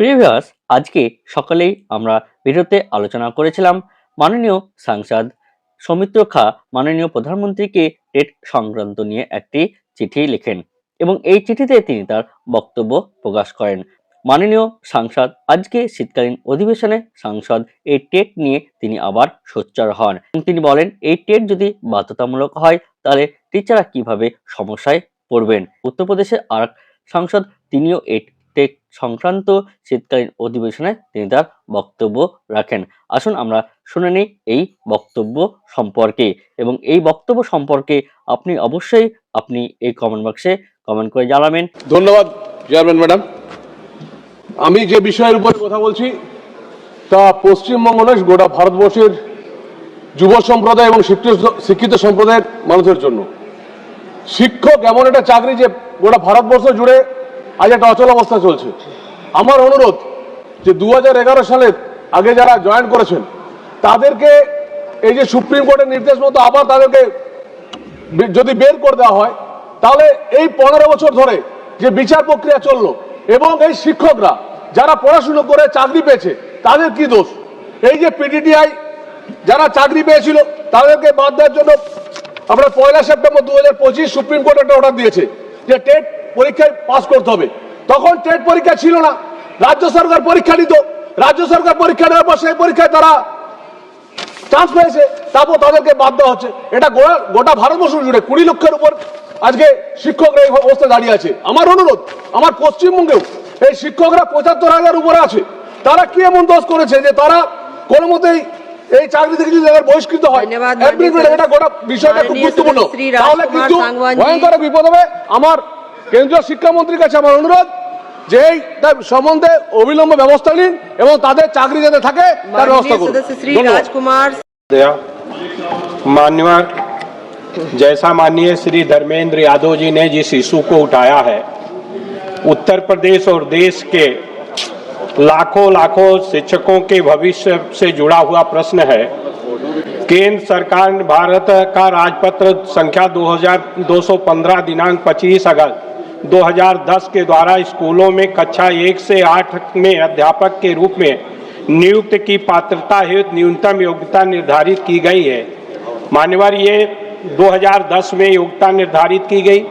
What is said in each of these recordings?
Previous আজকে সকালেই আমরা ভিডিওতে আলোচনা করেছিলাম মাননীয় সাংসদ সৌমিত্র খা, মাননীয় প্রধানমন্ত্রীকে টেট সংক্রান্ত নিয়ে একটি চিঠি লেখেন এবং এই চিঠিতে তিনি তার বক্তব্য প্রকাশ করেন। মাননীয় সাংসদ, আজকে শীতকালীন অধিবেশনে সাংসদ এই টেট নিয়ে তিনি আবার সোচ্চার হন। তিনি বলেন, এই টেট যদি বাধ্যতামূলক হয়, তাহলে টিচাররা কীভাবে সমস্যায় পড়বেন? উত্তরপ্রদেশের আর সাংসদ, তিনিও এই টেট সংক্রান্ত শীতকালীন অধিবেশনে তিনি তার বক্তব্য রাখেন। আসুন আমরা শুনে নিই এই বক্তব্য সম্পর্কে। এবং এই বক্তব্য সম্পর্কে আপনি অবশ্যই আপনি এই কমেন্ট বক্সে কমেন্ট করে জানাবেন। ধন্যবাদ চেয়ারম্যান ম্যাডাম আমি যে বিষয়ের উপর কথা বলছি, তা পশ্চিমবঙ্গ নয় গোটা ভারতবর্ষের যুব সম্প্রদায় এবং শিক্ষিত সম্প্রদায়ের মানুষের জন্য। শিক্ষক এমন একটা চাকরি যে গোটা ভারতবর্ষ জুড়ে আজ একটা অচল অবস্থা চলছে। আমার অনুরোধ যে দু সালে আগে যারা জয়েন করেছেন, তাদেরকে এই যে সুপ্রিম কোর্টের নির্দেশ মতো আবার তাদেরকে যদি বের করে দেওয়া হয়, তাহলে এই পনেরো বছর ধরে যে বিচার প্রক্রিয়া চলল এবং এই শিক্ষকরা যারা পড়াশুনো করে চাকরি পেয়েছে, তাদের কি দোষ? এই যে পিডিটিআই যারা চাকরি পেয়েছিল, তাদেরকে বাদ দেওয়ার জন্য আমরা পয়লা সেপ্টেম্বর দু হাজার পঁচিশ সুপ্রিম কোর্ট একটা অর্ডার দিয়েছে যে টেট পরীক্ষায় পাস করতে হবে। তখন টেট পরীক্ষা ছিল না। রাজ্য সরকার পরীক্ষা নিত। রাজ্য সরকার পরীক্ষা নেওয়ার পর সেই পরীক্ষায় তারা চান্স পেয়েছে। তারপর তাদেরকে বাদ দেওয়া হচ্ছে। এটা গোটা ভারতবর্ষ জুড়ে কুড়ি লক্ষের উপর আজকে শিক্ষকরা এই অবস্থায় দাঁড়িয়ে আছে। আমার অনুরোধ আমার পশ্চিমবঙ্গেও এই শিক্ষকরা পঁচাত্তর হাজার উপরে আছে। তারা কি এমন দোষ করেছে যে তারা কোনো মতেই এই চাকরি থেকে যদি তাদের বহিষ্কৃত হয় এটা গোটা বিষয়টা খুব গুরুত্বপূর্ণ। তাহলে কিন্তু ভয়ঙ্কর বিপদ হবে। আমার কেন্দ্রীয় শিক্ষামন্ত্রীর কাছে আমার অনুরোধ যে এই তার সম্বন্ধে অবিলম্ব ব্যবস্থা নিন এবং তাদের চাকরি যাতে থাকে তার ব্যবস্থা माननीय করুন सदस्य श्री ধন্যবাদ। राजकुमार दया मान्यवर जैसा माननीय श्री धर्मेंद्र यादव जी ने जिस इशू को उठाया है उत्तर प्रदेश और देश के लाखों लाखों शिक्षकों के भविष्य से जुड़ा हुआ प्रश्न है केंद्र सरकार ने भारत का राजपत्र संख्या 2215 दिनांक 25 अगस्त 2010 के द्वारा स्कूलों में कक्षा एक से आठ में अध्यापक के रूप में नियुक्त की पात्रता हेतु न्यूनतम योग्यता निर्धारित की गई है। मान्यवर, ये 2010 में योग्यता निर्धारित की गई।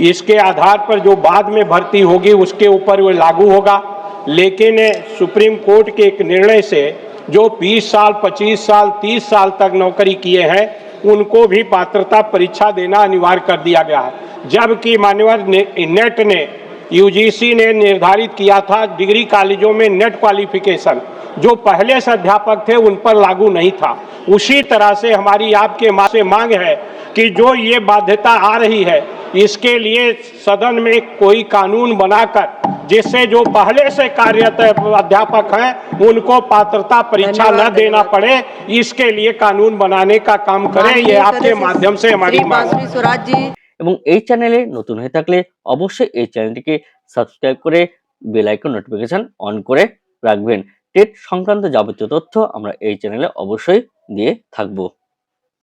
इसके आधार पर जो बाद में भर्ती होगी, उसके ऊपर वो लागू होगा। लेकिन सुप्रीम कोर्ट के एक निर्णय से जो 20 साल 25 साल 30 साल तक नौकरी किए हैं उनको भी पात्रता परीक्षा देना अनिवार्य कर दिया गया है। जबकि मान्यवर ने, नेट ने यूजीसी ने निर्धारित किया था डिग्री कॉलेजों में नेट क्वालिफिकेशन। जो पहले से अध्यापक थे उन पर लागू नहीं था। उसी तरह से हमारी आपके माँ से मांग है कि जो ये बाध्यता आ रही है इसके लिए सदन में कोई कानून बनाकर जिससे जो पहले से कार्यरत अध्यापक हैं उनको पात्रता परीक्षा न धन्यवाद, देना धन्यवाद। पड़े इसके लिए कानून बनाने का काम करें ये माननीय आपके सदस्य माध्यम से हमारी श्री मांग है बांसुरी स्वराज जी এবং এই চ্যানেলে নতুন হয়ে থাকলে অবশ্যই এই চ্যানেলটিকে সাবস্ক্রাইব করে বেল আইকন নোটিফিকেশন অন করে রাখবেন টেট সংক্রান্ত যাবতীয় তথ্য আমরা এই চ্যানেলে অবশ্যই দিয়ে থাকবো